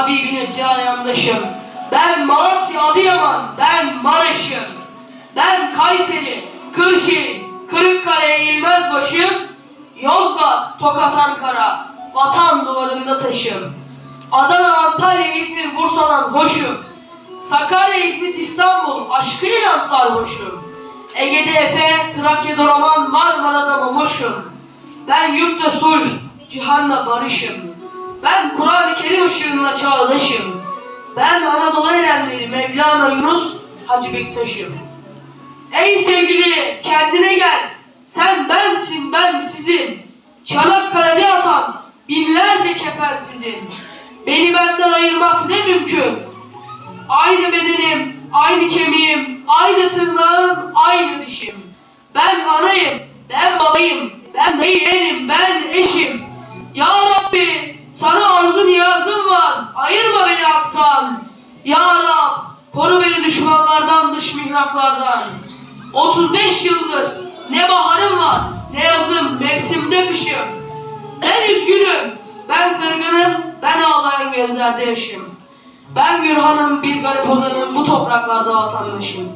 Habibine can yandaşım. Ben Malatya, Adıyaman, ben Maraş'ım. Ben Kayseri, Kırşehir, Kırıkkale eğilmez başım. Yozgat, Tokat, Ankara, vatan duvarında taşım. Adana, Antalya, İzmir, Bursa'dan hoşum. Sakarya, İzmit, İstanbul, aşkıyla sarhoşum. Ege'de Efe, Trakya'da roman, Marmara'da mumuşum. Ben yurtta sulh, cihanla barışım. Ben Kur'an-ı Kerim ışığında çağdaşım. Ben Anadolu erenleri Mevlana Yunus Hacı Bektaş'ım. Ey sevgili kendine gel. Sen bensin ben sizin. Çanakkale'de atan binlerce kefen sizin. Beni benden ayırmak ne mümkün. Aynı bedenim, aynı kemiğim, aynı tırnağım, aynı dişim. Ben anayım, ben babayım, ben yeğenim, ben eşim. Niyazım var, ayırma beni haktan. Ya Rab, koru beni düşmanlardan, dış mihraklardan. 35 yıldır ne baharım var, ne yazım, mevsimde kışım. Ben üzgünüm, ben kırgınım, ben ağlayan gözlerde yaşım. Ben Gürhan'ım, bir garip ozanım, bu topraklarda vatandaşım.